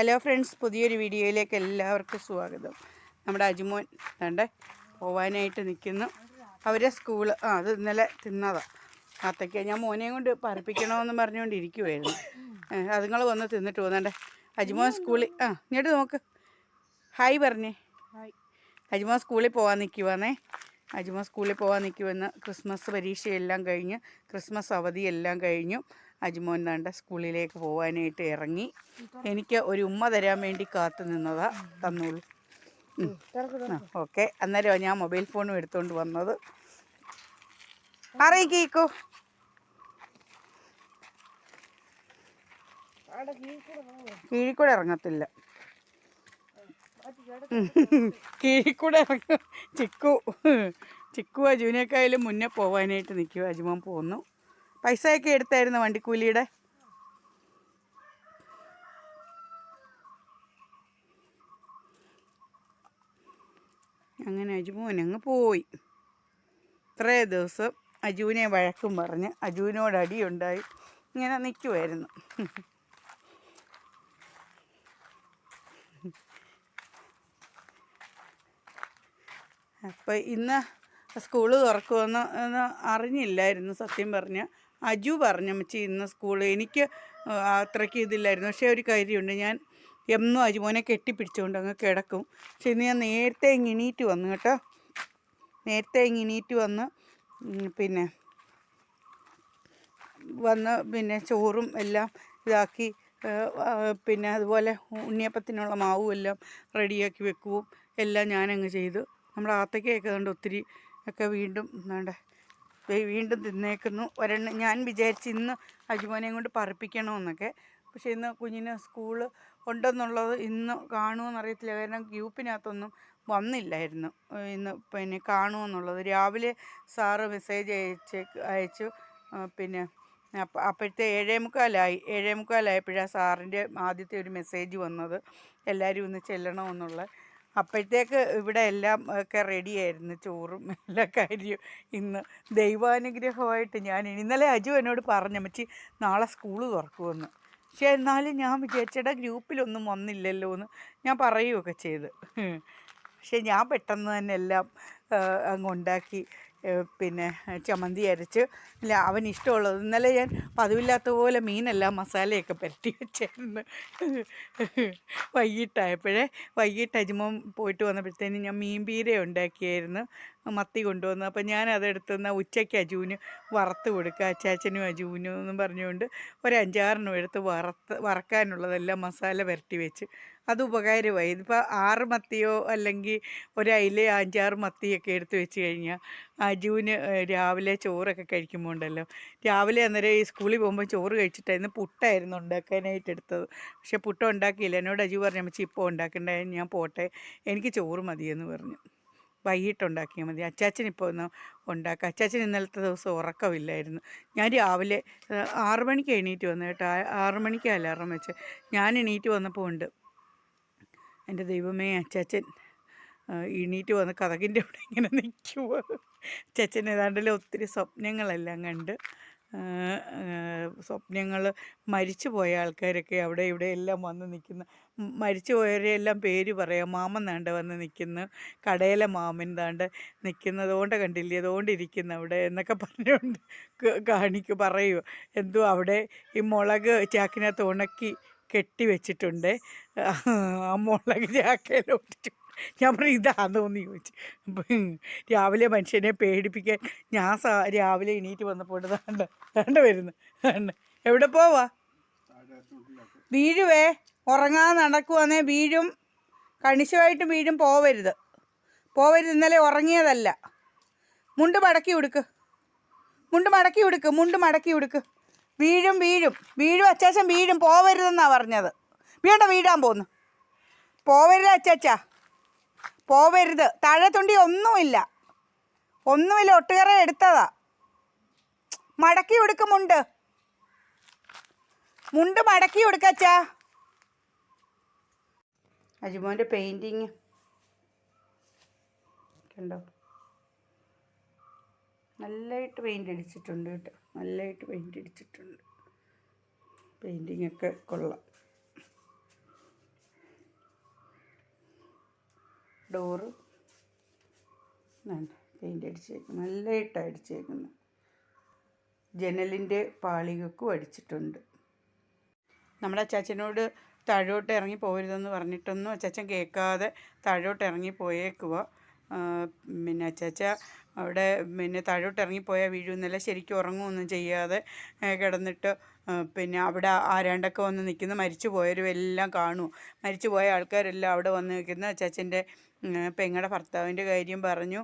Hello friends പുതിയൊരു വീഡിയോയിലേക്ക് എല്ലാവർക്കും സ്വാഗതം. നമ്മുടെ അജിമോൻ വേണ്ടേ പോവാനായിട്ട് നിൽക്കുന്നു അവരെ സ്കൂൾ ആ അത് ഇന്നലെ തിന്നതാണ് അത്തയ്ക്ക് ഞാൻ മോനെയും കൊണ്ട് പറപ്പിക്കണമെന്ന് പറഞ്ഞുകൊണ്ടിരിക്കുമായിരുന്നു അതുങ്ങൾ വന്ന് തിന്നിട്ട് പോകുന്നണ്ടേ അജിമോൻ സ്കൂളിൽ ആ ഇങ്ങോട്ട് നോക്ക്. ഹായ് പറഞ്ഞേ. അജിമോൻ സ്കൂളിൽ പോകാൻ നിൽക്കുവാന്നേ അജിമോൻ സ്കൂളിൽ പോകാൻ നിൽക്കുമെന്ന് ക്രിസ്മസ് പരീക്ഷയെല്ലാം കഴിഞ്ഞ് ക്രിസ്മസ് അവധിയെല്ലാം കഴിഞ്ഞു. അജിമോൻ താണ്ട സ്കൂളിലേക്ക് പോകാനായിട്ട് ഇറങ്ങി. എനിക്ക് ഒരു ഉമ്മ തരാൻ വേണ്ടി കാത്തു നിന്നതാ തന്നോളൂ. ഓക്കെ. അന്നേരം ഞാൻ മൊബൈൽ ഫോണും എടുത്തുകൊണ്ട് വന്നത്. അറിയിക്കോ കീഴിക്കൂടെ ഇറങ്ങത്തില്ല. കീഴിക്കൂടെ ഇറങ്ങ. ചിക്കു. ചിക്കു അജുവിനേക്കായാലും മുന്നേ പോവാനായിട്ട് നിൽക്കുക അജുമോൻ പോന്നു. പൈസയൊക്കെ എടുത്തായിരുന്നു വണ്ടിക്കൂലിയുടെ. അങ്ങനെ അജുമോൻ അങ്ങ് പോയി. ഇത്രേ ദിവസം അജുവിനെ വഴക്കും പറഞ്ഞ് അജുവിനോട് അടിയുണ്ടായി. ഇങ്ങനെ നിൽക്കുമായിരുന്നു അപ്പം ഇന്ന് സ്കൂൾ തുറക്കുമെന്ന് അറിഞ്ഞില്ലായിരുന്നു സത്യം പറഞ്ഞ. അജു പറഞ്ഞു അമ്മച്ചി ഇന്ന് സ്കൂളിൽ എനിക്ക് അത്രയ്ക്ക് ഇതില്ലായിരുന്നു. പക്ഷേ ഒരു കാര്യമുണ്ട്. ഞാൻ എന്നും അജുമോനെ കെട്ടിപ്പിടിച്ചുകൊണ്ട് അങ്ങ് കിടക്കും. പക്ഷെ ഇന്ന് ഞാൻ നേരത്തെ ഇങ്ങിനീറ്റ് വന്നു കേട്ടോ. നേരത്തെ ഇങ്ങിനീറ്റ് വന്ന് പിന്നെ വന്ന് പിന്നെ ചോറും എല്ലാം ഇതാക്കി പിന്നെ അതുപോലെ ഉണ്ണിയപ്പത്തിനുള്ള മാവും എല്ലാം റെഡിയാക്കി വെക്കുകയും എല്ലാം ഞാനങ്ങ് ചെയ്തു. നമ്മുടെ ആത്തക്കയൊക്കെ കണ്ട് ഒത്തിരി ഒക്കെ വീണ്ടും എന്താണ്ട് വീണ്ടും തിന്നേക്കുന്നു. ഒരെണ്ണം ഞാൻ വിചാരിച്ച് ഇന്ന് അജുമോനെയും കൊണ്ട് പറപ്പിക്കണമെന്നൊക്കെ. പക്ഷേ ഇന്ന് കുഞ്ഞിന് സ്കൂൾ ഉണ്ടെന്നുള്ളത് ഇന്ന് കാണുമെന്നറിയത്തില്ല കാരണം ഗ്രൂപ്പിനകത്തൊന്നും വന്നില്ലായിരുന്നു. ഇന്ന് പിന്നെ കാണുമെന്നുള്ളത് രാവിലെ സാറ് മെസ്സേജ് അയച്ച് അയച്ചു. പിന്നെ അപ്പം അപ്പോഴത്തെ ഏഴേ മുക്കാലായി ഏഴേ മുക്കാലായപ്പോഴാണ് സാറിന്റെ ആദ്യത്തെ ഒരു മെസ്സേജ് വന്നത്. എല്ലാവരും ഒന്ന് ചെല്ലണമെന്നുള്ള അപ്പോഴത്തേക്ക് ഇവിടെ എല്ലാം ഒക്കെ റെഡിയായിരുന്നു ചോറും എല്ലാ കാര്യവും. ഇന്ന് ദൈവാനുഗ്രഹമായിട്ട് ഞാൻ ഇന്നലെ അജു എന്നോട് പറഞ്ഞു മച്ചി നാളെ സ്കൂൾ തുറക്കുമെന്ന്. പക്ഷേ എന്നാലും ഞാൻ വിചാരിച്ചടാ ഗ്രൂപ്പിലൊന്നും വന്നില്ലല്ലോ എന്ന് ഞാൻ പറയുകയൊക്കെ ചെയ്ത്. പക്ഷേ ഞാൻ പെട്ടെന്ന് തന്നെ എല്ലാം അങ്ങ് ഉണ്ടാക്കി. പിന്നെ ചമ്മന്തി അരച്ച്. അല്ല അവൻ ഇഷ്ടമുള്ളത്. ഇന്നലെ ഞാൻ പതിവില്ലാത്ത പോലെ മീനെല്ലാം മസാലയൊക്കെ പുരട്ടി വെച്ചായിരുന്നു വൈകിട്ടായപ്പോഴേ വൈകിട്ട് അജിമോൻ പോയിട്ട് വന്നപ്പോഴത്തേനും ഞാൻ മീൻ പീര ഉണ്ടാക്കിയായിരുന്നു മത്തി കൊണ്ടുവന്നു. അപ്പം ഞാൻ അതെടുത്തുനിന്ന് ഉച്ചയ്ക്ക് അജുവിന് വറുത്ത് കൊടുക്കുക അച്ചാച്ചനും അജുവിനും എന്നും പറഞ്ഞുകൊണ്ട് ഒരു അഞ്ചാറിനും എടുത്ത് വറുത്ത് വറക്കാനുള്ളതെല്ലാം മസാല പുരട്ടി വെച്ച് അത് ഉപകാരമായി. ഇതിപ്പോൾ ആറ് മത്തിയോ അല്ലെങ്കിൽ ഒരു അയില അഞ്ചാറ് മത്തിയൊക്കെ എടുത്ത് വെച്ച് കഴിഞ്ഞാൽ അജുവിന് രാവിലെ ചോറൊക്കെ കഴിക്കുമ്പോൾ ഉണ്ടല്ലോ. രാവിലെ അന്നേരം ഈ സ്കൂളിൽ പോകുമ്പോൾ ചോറ് കഴിച്ചിട്ടായിരുന്നു പുട്ടായിരുന്നു ഉണ്ടാക്കാനായിട്ട് എടുത്തത്. പക്ഷെ പുട്ട ഉണ്ടാക്കിയില്ല. എന്നോട് അജു പറഞ്ഞു അമ്മച്ചി ഇപ്പോൾ ഉണ്ടാക്കണ്ടേ? ഞാൻ പോട്ടെ. എനിക്ക് ചോറ് മതിയെന്ന് പറഞ്ഞു. വൈകിട്ട് ഉണ്ടാക്കിയാൽ മതി. അച്ചാച്ചൻ ഇപ്പോൾ ഒന്ന് ഉണ്ടാക്കുക അച്ചാച്ചൻ ഇന്നലത്തെ ദിവസം ഉറക്കമില്ലായിരുന്നു. ഞാൻ രാവിലെ ആറുമണിക്ക് മണിക്ക് എണീറ്റ് വന്നു കേട്ടോ. ആറുമണിക്ക് മണിക്ക് അലാറം വെച്ച്. ഞാൻ എണീറ്റ് വന്നപ്പോൾ ഉണ്ട്. എന്റെ ദൈവമേ അച്ചാച്ചൻ എണീറ്റ് വന്ന് കഥകിന്റെ അവിടെ ഇങ്ങനെ നിൽക്കുക അച്ചാച്ചൻ ഏതാണ്ടിൽ ഒത്തിരി സ്വപ്നങ്ങളെല്ലാം കണ്ട് സ്വപ്നങ്ങൾ മരിച്ചു പോയ ആൾക്കാരൊക്കെ അവിടെ ഇവിടെ എല്ലാം വന്ന് നിൽക്കുന്ന മരിച്ചു പോയവരെ എല്ലാം പേര് പറയാം. മാമൻ താണ്ട് വന്ന് നിൽക്കുന്നു. കടയിലെ മാമൻ താണ്ട് നിൽക്കുന്നത് കൊണ്ട് കണ്ടില്ലേ അതുകൊണ്ട് ഇരിക്കുന്നു അവിടെ എന്നൊക്കെ പറഞ്ഞുകൊണ്ട് കാണിക്കു പറയുമോ എന്തോ അവിടെ ഈ മുളക് ചാക്കിനകത്ത് ഉണക്കി കെട്ടി വെച്ചിട്ടുണ്ട്. ആ മുളക് ചാക്കയിലോട്ടിട്ട് ഞാൻ പറഞ്ഞു ഇതാണെന്ന് ചോദിച്ചു. രാവിലെ മനുഷ്യനെ പേടിപ്പിക്കാൻ ഞാൻ സാ രാവിലെ എണീറ്റ് വന്നപ്പോൾ കണ്ട കണ്ട വരുന്നു എവിടെ പോവാ? വീഴുവേ ഉറങ്ങാൻ നടക്കുവാന്നേ വീഴും. കണിശമായിട്ട് വീഴും പോവരുത്. പോവരുത് ഇന്നലെ ഉറങ്ങിയതല്ല. മുണ്ട് മടക്കി ഉടുക്ക്. മുണ്ട് മടക്കി ഉടുക്ക് മുണ്ട് മടക്കി ഉടുക്ക്. വീഴും വീഴും. വീഴും അച്ചാച്ചൻ വീഴും. പോവരുതെന്നാ പറഞ്ഞത്. വീണ്ട വീഴാൻ പോന്നു പോവരുത് അച്ചാച്ച. പോവരുത്. താഴെ തൊണ്ടി ഒന്നുമില്ല. ഒന്നുമില്ല. ഒട്ടുകറ എടുത്തതാ. മടക്കി ഉടുക്ക് മുണ്ട്. മടക്കി ഉടുക്കച്ചാ അജുമോന്റെ പെയിന്റിങ് കണ്ടോ? നല്ലതായിട്ട് പെയിന്റ് അടിച്ചിട്ടുണ്ട് കേട്ടോ. നല്ലതായിട്ട് പെയിന്റ് അടിച്ചിട്ടുണ്ട്. പെയിന്റിങ് ഒക്കെ കൊള്ളാം. ഡോറ് പെയിന്റ് അടിച്ചേക്കുന്നു. നല്ലതായിട്ട് അടിച്ചേക്കുന്നു ജനലിന്റെ പാളികൾക്കും അടിച്ചിട്ടുണ്ട്. നമ്മുടെ അച്ചാച്ചനോട് താഴോട്ട് ഇറങ്ങി പോകരുതെന്ന് പറഞ്ഞിട്ടൊന്നും അച്ചാച്ചൻ കേൾക്കാതെ താഴോട്ട് ഇറങ്ങി പോയേക്കുക പിന്നെ അച്ചാച്ച അവിടെ പിന്നെ താഴോട്ട് ഇറങ്ങിപ്പോയാൽ വീഴുന്നില്ല ശരിക്കും ഉറങ്ങുമൊന്നും ചെയ്യാതെ കിടന്നിട്ട് പിന്നെ അവിടെ ആരാണ്ടൊക്കെ വന്ന് നിൽക്കുന്ന. മരിച്ചു പോയവരും എല്ലാം കാണും. മരിച്ചു പോയ ആൾക്കാരെല്ലാം അവിടെ വന്ന് നിൽക്കുന്ന. അച്ചാച്ചന്റെ പെങ്ങളുടെ ഭർത്താവിന്റെ കാര്യം പറഞ്ഞു.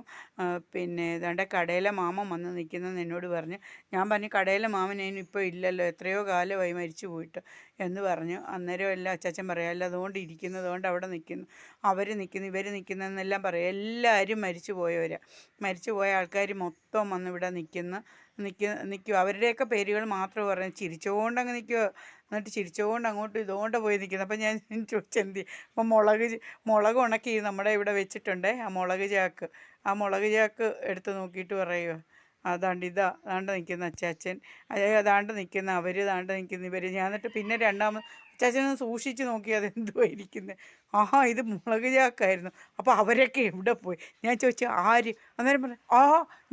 പിന്നെ ഏതാണ്ട് കടയിലെ മാമൻ വന്ന് നിൽക്കുന്നതെന്ന് എന്നോട് പറഞ്ഞു. ഞാൻ പറഞ്ഞു കടയിലെ മാമൻ അതിന് ഇപ്പോൾ ഇല്ലല്ലോ. എത്രയോ കാലമായി മരിച്ചു പോയിട്ട്. എന്ന് പറഞ്ഞു. അന്നേരം എല്ലാം അച്ചാച്ചൻ പറയാമല്ലോ അതുകൊണ്ട് ഇരിക്കുന്നത് അതുകൊണ്ട് അവിടെ നിൽക്കുന്നു അവർ നിൽക്കുന്നു ഇവർ നിൽക്കുന്നതെന്നെല്ലാം പറയും. എല്ലാവരും മരിച്ചു പോയവരാണ് മരിച്ചു പോയ ആൾക്കാർ മൊത്തം വന്ന് ഇവിടെ നിൽക്കുന്ന നിൽക്കുക നിൽക്കും അവരുടെയൊക്കെ പേരുകൾ മാത്രം പറഞ്ഞ് ചിരിച്ചുകൊണ്ട് അങ്ങ് നിൽക്കുക എന്നിട്ട് ചിരിച്ചുകൊണ്ട് അങ്ങോട്ട് ഇതുകൊണ്ട് പോയി നിൽക്കുന്നത് അപ്പം ഞാൻ ചോദിച്ചെന്തി അപ്പം മുളക് മുളക് ഉണക്കി നമ്മുടെ ഇവിടെ വെച്ചിട്ടുണ്ട്. ആ മുളക് ചാക്ക്. ആ മുളക് ചാക്ക് എടുത്ത് നോക്കിയിട്ട് പറയുമോ അതാണ്ട് ഇതാ അതാണ്ട് നിൽക്കുന്ന അച്ചാച്ചൻ. അതെ അതാണ്ട് നിൽക്കുന്ന അവർ അതാണ്ട് നിൽക്കുന്ന ഇവർ ഞാൻ എന്നിട്ട് പിന്നെ രണ്ടാമത് അച്ചാച്ചനൊന്ന് സൂക്ഷിച്ച് നോക്കി അത് എന്തുവാ ഇരിക്കുന്നത് ആഹാ ഇത് മുളക് ചാക്കായിരുന്നു. അപ്പോൾ അവരൊക്കെ എവിടെ പോയി? ഞാൻ ചോദിച്ചു ആര്? അന്നേരം പറഞ്ഞു ആ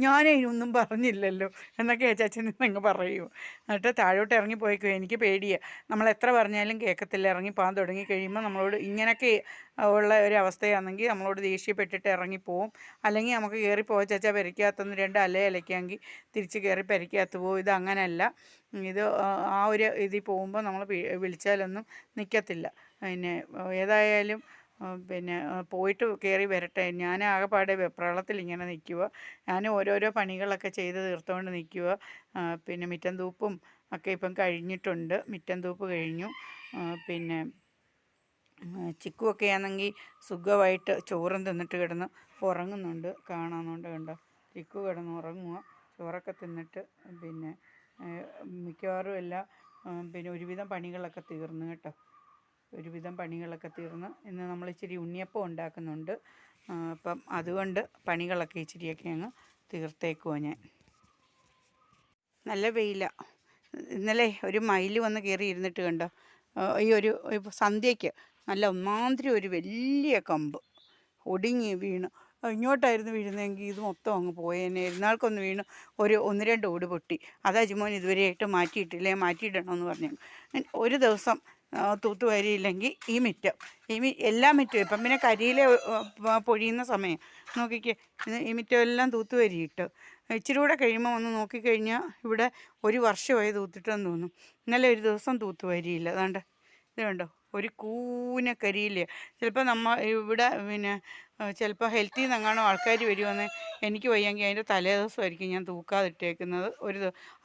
ഞാനേ ഒന്നും പറഞ്ഞില്ലല്ലോ. എന്നൊക്കെ അച്ചാച്ചൻ അങ്ങ് പറയൂ. എന്നിട്ട് താഴോട്ട് ഇറങ്ങിപ്പോയിക്കോ എനിക്ക് പേടിയാണ് നമ്മൾ എത്ര പറഞ്ഞാലും കേൾക്കത്തില്ല. ഇറങ്ങി പാൻ തുടങ്ങി കഴിയുമ്പോൾ നമ്മളോട് ഇങ്ങനെയൊക്കെ ഉള്ള ഒരു അവസ്ഥയാണെങ്കിൽ നമ്മളോട് ദേഷ്യപ്പെട്ടിട്ട് ഇറങ്ങിപ്പോവും അല്ലെങ്കിൽ നമുക്ക് കയറിപ്പോ ചേച്ച പെരയ്ക്കകത്തൊന്ന് രണ്ട് അല അലയ്ക്കാമെങ്കിൽ തിരിച്ച് കയറി പെരയ്ക്കകത്ത് പോകും ഇത് അങ്ങനെയല്ല ഇത് ആ ഒരു ഇതിൽ പോകുമ്പോൾ നമ്മൾ വിളിച്ചാലൊന്നും നിൽക്കത്തില്ല പിന്നെ ഏതായാലും പിന്നെ പോയിട്ട് കയറി വരട്ടെ. ഞാൻ ആകെപ്പാടെ വെപ്രളത്തിൽ ഇങ്ങനെ നിൽക്കുക ഞാൻ ഓരോരോ പണികളൊക്കെ ചെയ്ത് തീർത്തുകൊണ്ട് നിൽക്കുക പിന്നെ മിറ്റം തൂപ്പും ഒക്കെ ഇപ്പം കഴിഞ്ഞിട്ടുണ്ട്. മിറ്റം തൂപ്പ് കഴിഞ്ഞു. പിന്നെ ചിക്കുവൊക്കെ ആണെങ്കിൽ സുഖമായിട്ട് ചോറും തിന്നിട്ട് കിടന്ന് ഉറങ്ങുന്നുണ്ട്. കാണാമെന്നുണ്ട് കണ്ടോ? ചിക്കു കിടന്ന് ഉറങ്ങുക ചോറൊക്കെ തിന്നിട്ട് പിന്നെ മിക്കവാറും എല്ലാം പിന്നെ ഒരുവിധം പണികളൊക്കെ തീർന്നു കേട്ടോ. ഒരുവിധം പണികളൊക്കെ തീർന്ന്. ഇന്ന് നമ്മൾ ഇച്ചിരി ഉണ്ണിയപ്പം ഉണ്ടാക്കുന്നുണ്ട്. അപ്പം അതുകൊണ്ട് പണികളൊക്കെ ഇച്ചിരിയൊക്കെ അങ്ങ് തീർത്തേക്കുവാ ഞാൻ. നല്ല വെയിലാണ് ഇന്നലെ ഒരു മയിൽ വന്ന് കയറി ഇരുന്നിട്ട് കണ്ടോ? ഈ ഒരു സന്ധ്യയ്ക്ക് നല്ല ഒന്നാന്തരം ഒരു വലിയ കമ്പ്. ഒടിഞ്ഞ് വീണ്. ഇങ്ങോട്ടായിരുന്നു വീഴുന്നതെങ്കിൽ ഇത് മൊത്തം അങ്ങ് പോയേനെ ഇരുന്നാൾക്കൊന്ന് വീണ് ഒരു ഒന്ന് രണ്ട് ഓട് പൊട്ടി. അത് അജിമോൻ ഇതുവരെയായിട്ട് മാറ്റിയിട്ടില്ലേ? മാറ്റിയിടണമെന്ന് പറഞ്ഞു ഒരു ദിവസം തൂത്ത് തൂത്തുവാരിയില്ലെങ്കിൽ ഈ മിറ്റം. ഈ മി എല്ലാ മിറ്റവും. ഇപ്പം പിന്നെ കരിയിലെ പൊഴിയുന്ന സമയം. നോക്കിക്കേ ഈ മിറ്റം എല്ലാം തൂത്തുവാരിയിട്ടു. ഇച്ചിരി കൂടെ കഴിയുമ്പോൾ ഒന്ന് നോക്കിക്കഴിഞ്ഞാൽ ഇവിടെ ഒരു വർഷമായി തൂത്തിട്ടെന്ന് തോന്നും ഇന്നലെ ഒരു ദിവസം തൂത്തുവാരിയില്ല. അതാണ്ട് ഇത് കണ്ടോ? ഒരു കൂന കരിയില്ല? ചിലപ്പോൾ നമ്മൾ ഇവിടെ പിന്നെ ചിലപ്പോൾ ഹെൽത്തിൽ നിന്ന് എങ്ങാണോ ആൾക്കാർ വരുമെന്ന് എനിക്ക് വയ്യെങ്കിൽ അതിന്റെ തലേ ദിവസമായിരിക്കും ഞാൻ തൂക്കാതിട്ടേക്കുന്നത്. ഒരു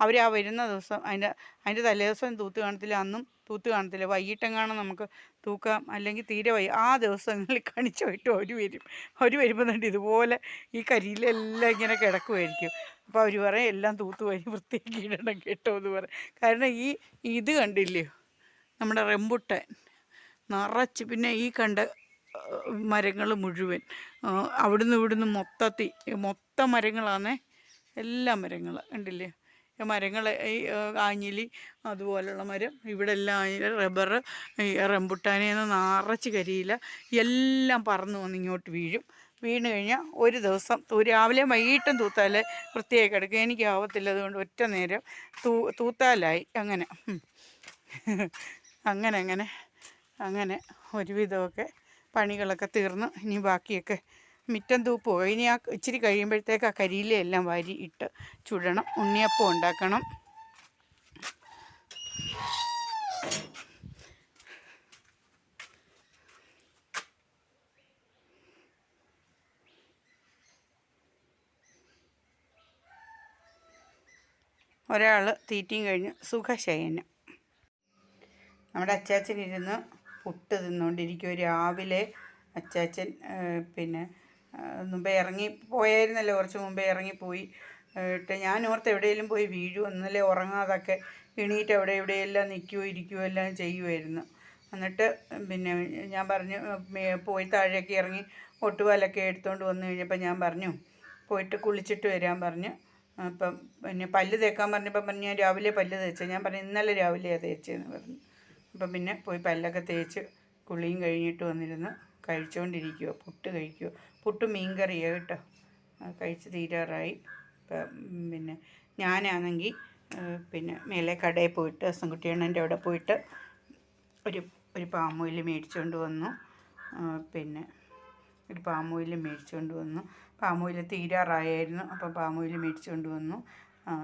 അവർ ആ വരുന്ന ദിവസം അതിന്റെ അതിന്റെ തലേദിവസം തൂത്ത് കാണത്തില്ല അന്നും തൂത്ത് കാണത്തില്ല. വൈകിട്ടെങ്ങാണോ നമുക്ക് തൂക്കാം. അല്ലെങ്കിൽ തീരെ വൈ ആ ദിവസങ്ങളിൽ കണിച്ചു പോയിട്ട് അവർ വരും. അവർ വരുമ്പോൾ തന്നെ ഇതുപോലെ ഈ കരിയിലെല്ലാം ഇങ്ങനെ കിടക്കുമായിരിക്കും അപ്പോൾ അവർ പറയും എല്ലാം തൂത്ത് വരി വൃത്തിയാക്കി ഇടണം കേട്ടോ എന്ന് പറയും. കാരണം ഈ ഇത് കണ്ടില്ലയോ നമ്മുടെ റെമ്പുട്ടൻ നിറച്ച് പിന്നെ ഈ കണ്ട മരങ്ങൾ മുഴുവൻ. അവിടുന്ന് ഇവിടുന്ന് മൊത്തത്തി മൊത്ത മരങ്ങളാണേ എല്ലാ മരങ്ങൾ കണ്ടില്ലേ? മരങ്ങൾ ഈ ആഞ്ഞിലി അതുപോലുള്ള മരം ഇവിടെ എല്ലാം ആഞ്ഞിലി റബ്ബർ റംബുട്ടാനെന്ന് നിറച്ച് കരിയില്ല എല്ലാം പറന്നു വന്ന് ഇങ്ങോട്ട് വീഴും. വീണ് കഴിഞ്ഞാൽ ഒരു ദിവസം രാവിലെ വൈകിട്ടും തൂത്താലേ വൃത്തിയായി കിടക്കും. എനിക്ക് ആവത്തില്ല അതുകൊണ്ട് ഒറ്റ നേരം തൂ തൂത്താലായി. അങ്ങനെ. അങ്ങനെ അങ്ങനെ. അങ്ങനെ ഒരുവിധമൊക്കെ പണികളൊക്കെ തീർന്ന് ഇനി ബാക്കിയൊക്കെ മിറ്റം തൂപ്പോ. ഇനി ആ ഇച്ചിരി കഴിയുമ്പോഴത്തേക്ക് ആ കരിയിലെല്ലാം വാരി ഇട്ട് ചുടണം. ഉണ്ണിയപ്പം ഉണ്ടാക്കണം. ഒരാൾ തീറ്റയും കഴിഞ്ഞ് സുഖശയനം. നമ്മുടെ അച്ചാച്ചൻ ഇരുന്ന് പുട്ട് തിന്നുകൊണ്ടിരിക്കും രാവിലെ അച്ചാച്ചൻ പിന്നെ മുമ്പേ ഇറങ്ങി പോയായിരുന്നല്ലോ കുറച്ച് മുമ്പേ ഇറങ്ങിപ്പോയി. ഇട്ട് ഞാൻ ഓർത്ത് എവിടെയെങ്കിലും പോയി വീഴും ഇന്നലെ ഉറങ്ങാതൊക്കെ എണീറ്റ് അവിടെ എവിടെയെല്ലാം നിൽക്കുകയോ ഇരിക്കുകയോ എല്ലാം ചെയ്യുമായിരുന്നു എന്നിട്ട് പിന്നെ ഞാൻ പറഞ്ഞു പോയി താഴേക്ക് ഇറങ്ങി ഒട്ടുപാലൊക്കെ എടുത്തുകൊണ്ട് വന്നു കഴിഞ്ഞപ്പോൾ ഞാൻ പറഞ്ഞു പോയിട്ട് കുളിച്ചിട്ട് വരാൻ പറഞ്ഞു. അപ്പം പിന്നെ പല്ല് തേക്കാൻ പറഞ്ഞപ്പോൾ പറഞ്ഞു ഞാൻ രാവിലെ പല്ല് തേച്ചത് ഞാൻ പറഞ്ഞു ഇന്നലെ രാവിലെയാണ് തേച്ചതെന്ന് പറഞ്ഞു. അപ്പം പിന്നെ പോയി പല്ലൊക്കെ തേച്ച് കുളിയും കഴിഞ്ഞിട്ട് വന്നിരുന്ന് കഴിച്ചുകൊണ്ടിരിക്കുക പുട്ട് കഴിക്കുക പുട്ട് മീൻ കറിയാണ് കേട്ടോ കഴിച്ച് തീരാറായി. ഇപ്പം പിന്നെ ഞാനാണെങ്കിൽ പിന്നെ മേലെ കടയിൽ പോയിട്ട് അസംകുട്ടിയണ്ണന്റെ അവിടെ പോയിട്ട് ഒരു ഒരു പാമോയിൽ മേടിച്ചുകൊണ്ട് വന്നു. പിന്നെ ഒരു പാമോയിൽ മേടിച്ചുകൊണ്ട് വന്നു. പാമോയിൽ തീരാറായായിരുന്നു അപ്പം പാമോയിൽ മേടിച്ചുകൊണ്ട് വന്നു.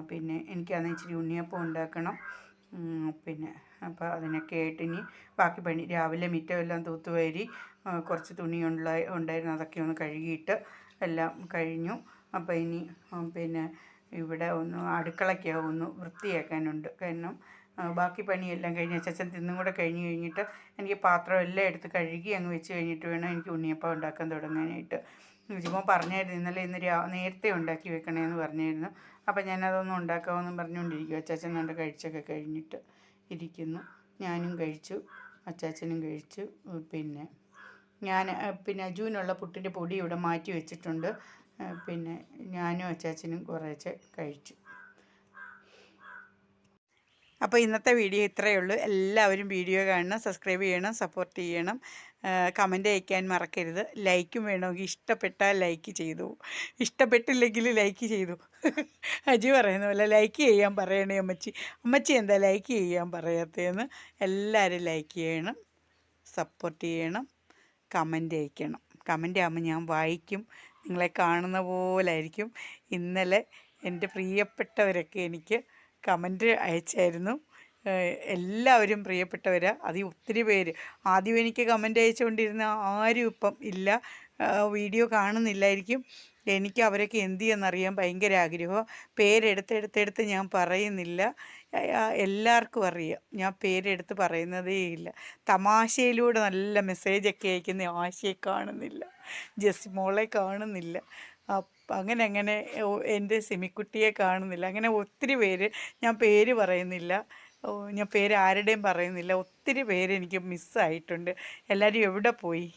പിന്നെ എനിക്കാണെങ്കിൽ ഇച്ചിരി ഉണ്ണിയപ്പം ഉണ്ടാക്കണം. പിന്നെ അപ്പോൾ അതിനൊക്കെ ആയിട്ട് ഇനി ബാക്കി പണി. രാവിലെ മിറ്റമെല്ലാം തൂത്തുവാരി കുറച്ച് തുണി ഉള്ള ഉണ്ടായിരുന്നു. അതൊക്കെ ഒന്ന് കഴുകിയിട്ട് എല്ലാം കഴിഞ്ഞു. അപ്പോൾ ഇനി പിന്നെ ഇവിടെ ഒന്ന് അടുക്കളയ്ക്ക് ഒന്ന് വൃത്തിയാക്കാനുണ്ട്. കാരണം ബാക്കി പണിയെല്ലാം കഴിഞ്ഞ് അച്ഛൻ തിന്നും കൂടെ കഴിഞ്ഞ് കഴിഞ്ഞിട്ട് എനിക്ക് പാത്രം എല്ലാം എടുത്ത് കഴുകി അങ്ങ് വെച്ച് കഴിഞ്ഞിട്ട് വേണം എനിക്ക് ഉണ്ണിയപ്പം ഉണ്ടാക്കാൻ തുടങ്ങാനായിട്ട്. ജിമോ പറഞ്ഞായിരുന്നു ഇന്നലെ ഇന്ന് രാ നേരത്തെ ഉണ്ടാക്കി വെക്കണേന്ന് പറഞ്ഞായിരുന്നു. അപ്പം ഞാനതൊന്നും ഉണ്ടാക്കാമെന്നും പറഞ്ഞുകൊണ്ടിരിക്കും അച്ചാച്ചൻ കണ്ട് കഴിച്ചൊക്കെ കഴിഞ്ഞിട്ട് ഇരിക്കുന്നു. ഞാനും കഴിച്ചു അച്ചാച്ചനും കഴിച്ചു. പിന്നെ ഞാൻ പിന്നെ അജുവിനുള്ള പുട്ടിന്റെ പൊടി ഇവിടെ മാറ്റി വെച്ചിട്ടുണ്ട്. പിന്നെ ഞാനും അച്ചാച്ചനും കുറേശ്ശെ കഴിച്ചു. അപ്പോൾ ഇന്നത്തെ വീഡിയോ ഇത്രയേ ഉള്ളൂ. എല്ലാവരും വീഡിയോ കാണണം സബ്സ്ക്രൈബ് ചെയ്യണം സപ്പോർട്ട് ചെയ്യണം. കമന്റ് അയക്കാൻ മറക്കരുത്. ലൈക്കും വേണമെങ്കിൽ ഇഷ്ടപ്പെട്ടാൽ ലൈക്ക് ചെയ്തു. ഇഷ്ടപ്പെട്ടില്ലെങ്കിൽ ലൈക്ക് ചെയ്തു. അജി പറയുന്ന പോലെ ലൈക്ക് ചെയ്യാൻ പറയണേ അമ്മച്ചി. അമ്മച്ചി എന്താ ലൈക്ക് ചെയ്യാൻ പറയാത്തതെന്ന് എല്ലാവരും ലൈക്ക് ചെയ്യണം സപ്പോർട്ട് ചെയ്യണം കമന്റ് അയക്കണം. കമന്റ് ആകുമ്പോൾ ഞാൻ വായിക്കും. നിങ്ങളെ കാണുന്ന പോലെ ആയിരിക്കും ഇന്നലെ എന്റെ പ്രിയപ്പെട്ടവരൊക്കെ എനിക്ക് കമന്റ് അയച്ചായിരുന്നു. എല്ലാവരും പ്രിയപ്പെട്ടവർ അതിൽ ഒത്തിരി പേര്. ആദ്യം എനിക്ക് കമന്റ് അയച്ചുകൊണ്ടിരുന്ന ആരും ഇപ്പം ഇല്ല. വീഡിയോ കാണുന്നില്ലായിരിക്കും. എനിക്ക് അവരൊക്കെ എന്ത് ചെയ്യുമെന്നറിയാൻ ഭയങ്കര ആഗ്രഹം പേരെടുത്തെടുത്തെടുത്ത് ഞാൻ പറയുന്നില്ല. എല്ലാവർക്കും അറിയാം. ഞാൻ പേരെടുത്ത് പറയുന്നതേ ഇല്ല. തമാശയിലൂടെ നല്ല മെസ്സേജൊക്കെ അയക്കുന്ന ആശയെ കാണുന്നില്ല. ജെസിമോളെ കാണുന്നില്ല. അങ്ങനെ അങ്ങനെ എന്റെ സിമിക്കുട്ടിയെ കാണുന്നില്ല. അങ്ങനെ ഒത്തിരി പേര് ഞാൻ പേര് പറയുന്നില്ല. ഞാൻ പേര് ആരുടെയും പറയുന്നില്ല. ഒത്തിരി പേര് എനിക്ക് മിസ്സായിട്ടുണ്ട് എല്ലാവരും എവിടെ പോയി?